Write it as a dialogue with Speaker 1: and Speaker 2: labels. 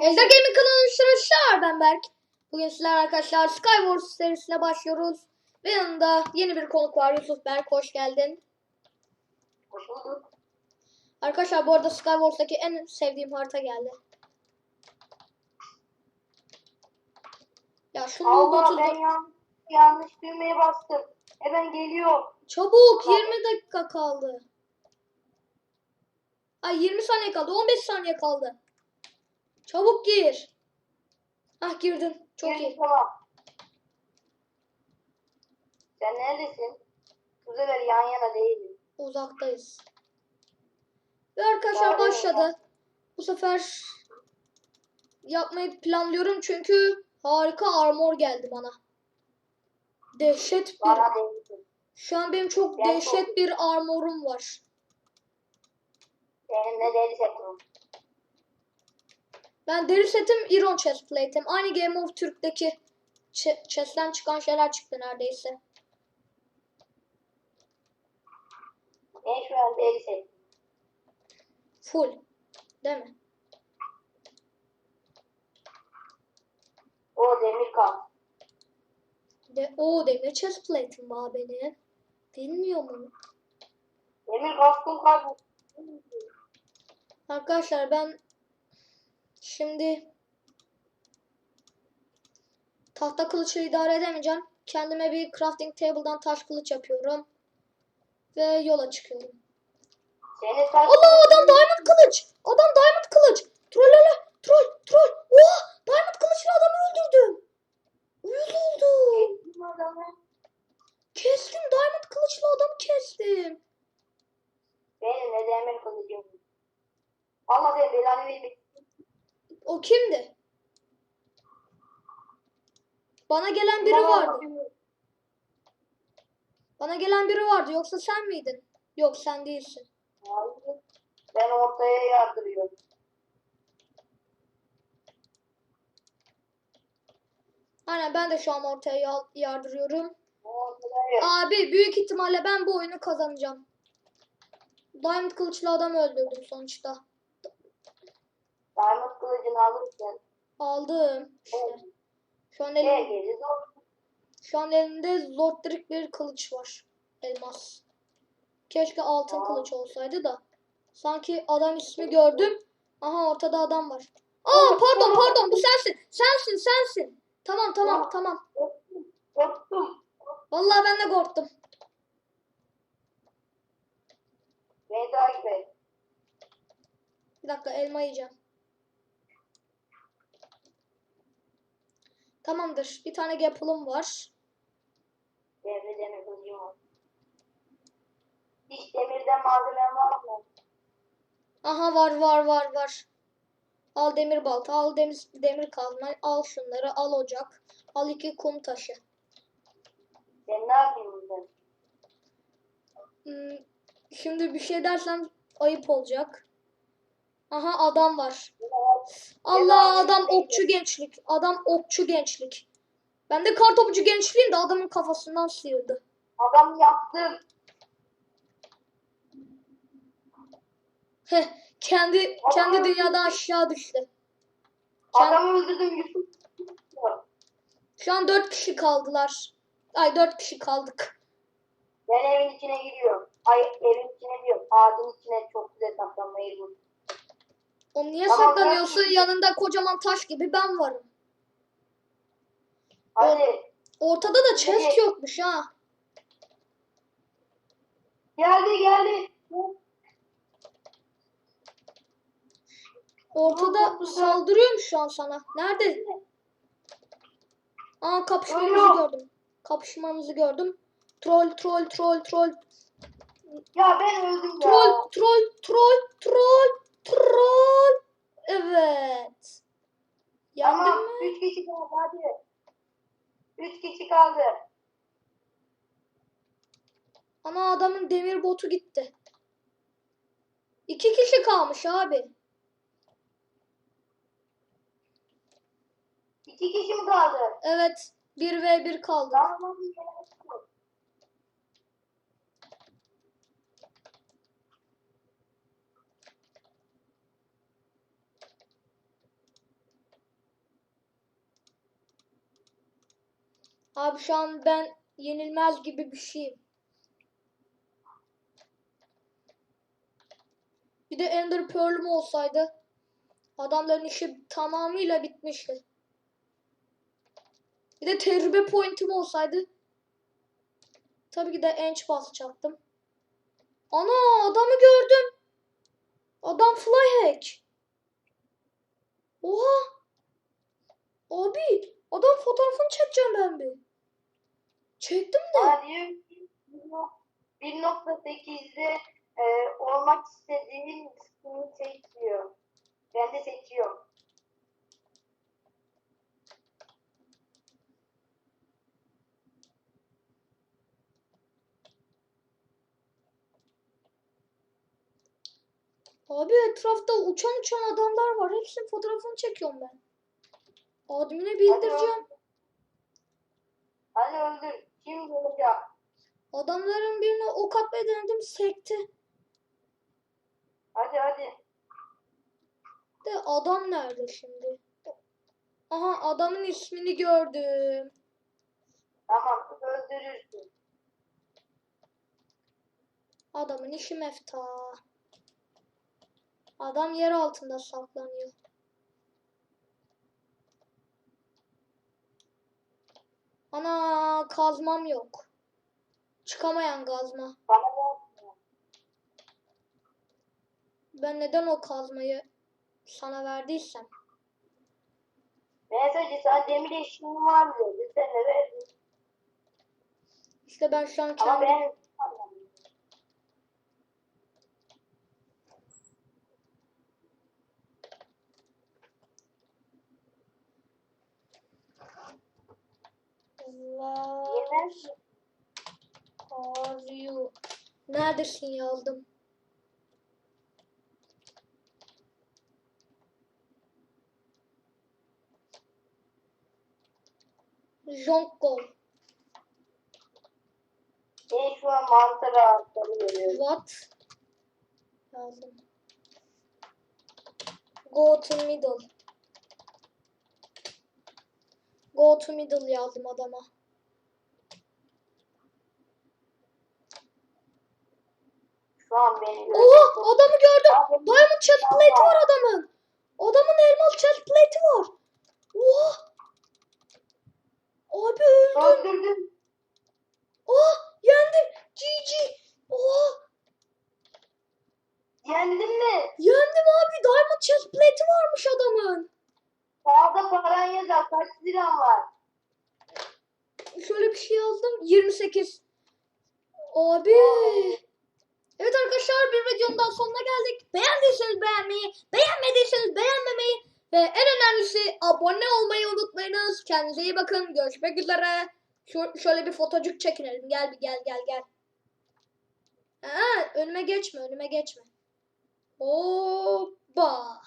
Speaker 1: Ejder Gaming kanalının arkadaşlar ben Berk. Bugün sizler arkadaşlar Skywars serisine başlıyoruz. Ve yanında yeni bir konuk var Yusuf Berk hoş geldin.
Speaker 2: Hoş bulduk.
Speaker 1: Arkadaşlar bu arada Skywars'taki en sevdiğim harita geldi. Ya şu
Speaker 2: Allah
Speaker 1: botu
Speaker 2: ben yan, yanlış düğmeye bastım. Hemen geliyor.
Speaker 1: çabuk 20 dakika kaldı. Ay 20 saniye kaldı 15 saniye kaldı. Çabuk gir. Ah girdin çok
Speaker 2: Girdim,
Speaker 1: iyi.
Speaker 2: Tamam. Sen neredesin? Bu sefer yan yana değiliz.
Speaker 1: uzaktayız. Ve arkadaşlar
Speaker 2: Doğru.
Speaker 1: başladı. Bu sefer yapmayı planlıyorum çünkü harika armor geldi bana. Dehşet bir.
Speaker 2: Bana değilsin.
Speaker 1: Şu an benim çok
Speaker 2: Ben
Speaker 1: dehşet bir armorum var.
Speaker 2: Benim de setim.
Speaker 1: Ben deri setim Iron Chestplate'im. Aynı Game of Türk'teki ch- chest'ten çıkan şeyler çıktı neredeyse.
Speaker 2: Ben şu an deli setim.
Speaker 1: Full. Değil mi?
Speaker 2: O demir kan.
Speaker 1: De o demir chestplate'im var benim. Bilmiyor mu?
Speaker 2: Demir kaskım kayboldu.
Speaker 1: Arkadaşlar ben şimdi tahta kılıçı idare edemeyeceğim. Kendime bir crafting table'dan taş kılıç yapıyorum. Ve yola çıkıyorum.
Speaker 2: Seni.
Speaker 1: Allah adam diamond kılıç. Adam diamond kılıç. Trollala troll troll. Oha diamond kılıçla adamı öldürdüm. Uyuz oldum.
Speaker 2: Kestim
Speaker 1: diamond kılıçla adamı kestim.
Speaker 2: Benim de demir kılıcım. Allah sen belanı vermek.
Speaker 1: O kimdi? Bana gelen biri vardı. Bana gelen biri vardı. Yoksa sen miydin? Yok sen değilsin.
Speaker 2: Hayır. Ben ortaya yardırıyorum.
Speaker 1: Aynen ben de şu an ortaya yal- yardırıyorum.
Speaker 2: Ortaya yardırıyorum.
Speaker 1: Abi büyük ihtimalle ben bu oyunu kazanacağım. Diamond kılıçlı adam öldürdüm sonuçta.
Speaker 2: Diamond kılıcını alırsın.
Speaker 1: Aldım işte. Şu an
Speaker 2: Ne
Speaker 1: elim,
Speaker 2: gezi zor.
Speaker 1: şu an elimde zordrik bir kılıç var. Elmas. Keşke altın
Speaker 2: Aa.
Speaker 1: kılıç olsaydı da. Sanki adam ismi gördüm. Aha ortada adam var. Aa pardon pardon bu sensin. Sensin sensin. Tamam tamam
Speaker 2: Aa.
Speaker 1: tamam.
Speaker 2: Korktum.
Speaker 1: Vallahi ben de korktum.
Speaker 2: Beni takip et.
Speaker 1: Bir dakika elma yiyeceğim. Tamamdır. Bir tane gapılım var.
Speaker 2: Devre demir var. Hiç demirden malzemen var mı?
Speaker 1: Aha var var var var. Al demir balta, al demir, demir kazma, al şunları, al ocak, al iki kum taşı.
Speaker 2: Ben ne yapayım burada?
Speaker 1: Hmm, şimdi bir şey dersem ayıp olacak. Aha adam var. Allah adam okçu gençlik. Adam okçu gençlik. Ben de kartopucu gençliğim de adamın kafasından sıyırdı.
Speaker 2: Adam yaptım.
Speaker 1: Heh, kendi kendi dünyada aşağı düştü. Kend-
Speaker 2: Adamı öldürdüm Yusuf.
Speaker 1: Şu an dört kişi kaldılar. Ay dört kişi kaldık.
Speaker 2: Ben evin içine giriyorum. Ay evin içine diyorum. Ağacın içine çok güzel saklanmayı buldum.
Speaker 1: O niye
Speaker 2: Tamam,
Speaker 1: saklanıyorsun?
Speaker 2: ben-
Speaker 1: Yanında kocaman taş gibi ben varım.
Speaker 2: Hadi.
Speaker 1: Ortada da chest
Speaker 2: Evet.
Speaker 1: yokmuş ha.
Speaker 2: Geldi geldi.
Speaker 1: Ortada saldırıyorum şu an sana. Nerede? Aa kapışmamızı
Speaker 2: Ölüyor.
Speaker 1: gördüm. Kapışmamızı gördüm. Troll troll troll troll
Speaker 2: Ya ben öldüm ya.
Speaker 1: troll troll troll troll troll. Evet.
Speaker 2: Tamam.
Speaker 1: mi?
Speaker 2: Üç kişi kaldı hadi. Üç kişi kaldı.
Speaker 1: Ana adamın demir botu gitti. İki kişi kalmış abi.
Speaker 2: İki kişi mi kaldı?
Speaker 1: Evet. 1 ve 1 kaldı.
Speaker 2: Tamam
Speaker 1: Abi şu an ben yenilmez gibi bir şeyim. Bir de Ender Pearl'üm olsaydı adamların işi tamamıyla bitmişti. Bir de tecrübe point'im olsaydı tabii ki de enç basacaktım. Ana adamı gördüm. Adam fly hack. Oha. Abi adam fotoğrafını çekeceğim ben bir. Çektim de.
Speaker 2: Ki 1.8'de e, olmak istediğin skin'i seç diyor. Ben de seçiyorum.
Speaker 1: Abi etrafta uçan uçan adamlar var. Hepsinin fotoğrafını çekiyorum ben. Admine bildireceğim.
Speaker 2: Hadi öldür. Kim olacak?
Speaker 1: Adamların birine ok atmaya denedim sekti.
Speaker 2: Hadi hadi.
Speaker 1: De adam nerede şimdi? Aha adamın ismini gördüm.
Speaker 2: Tamam öldürürsün.
Speaker 1: Adamın işi mefta. Adam yer altında saklanıyor. Ana kazmam yok. Çıkamayan kazma. Ben neden o kazmayı sana verdiysem.
Speaker 2: Ben sadece sana demir eşiğim var dedi. Sen de verdin.
Speaker 1: İşte ben şu an
Speaker 2: Ama
Speaker 1: kendim...
Speaker 2: ben Mi?
Speaker 1: are you? Neredesin yazdım. Jonko.
Speaker 2: Ben şu an mantar ağaçları görüyorum.
Speaker 1: What? Yazdım. Go to middle. Go to middle yazdım adama.
Speaker 2: Şu an beni.
Speaker 1: Oha adamı gördüm. Diamond chest plate var adamın. Adamın elmas chest plate'i var. Oha. Abi öldüm.
Speaker 2: Öldürdüm.
Speaker 1: Oha yendim. GG. Oha
Speaker 2: Yendin mi?
Speaker 1: yendim abi. Diamond chest plate'i varmış adamın.
Speaker 2: Yazar. Kaç liran var?
Speaker 1: Şöyle bir şey yazdım. 28. Abi. Evet arkadaşlar bir videonun daha sonuna geldik. Beğendiyseniz beğenmeyi, beğenmediyseniz beğenmemeyi ve en önemlisi abone olmayı unutmayınız. Kendinize iyi bakın. Görüşmek üzere. Şu, şöyle bir fotocuk çekinelim. Gel bir gel gel gel. Aa, önüme geçme önüme geçme. Hoppa.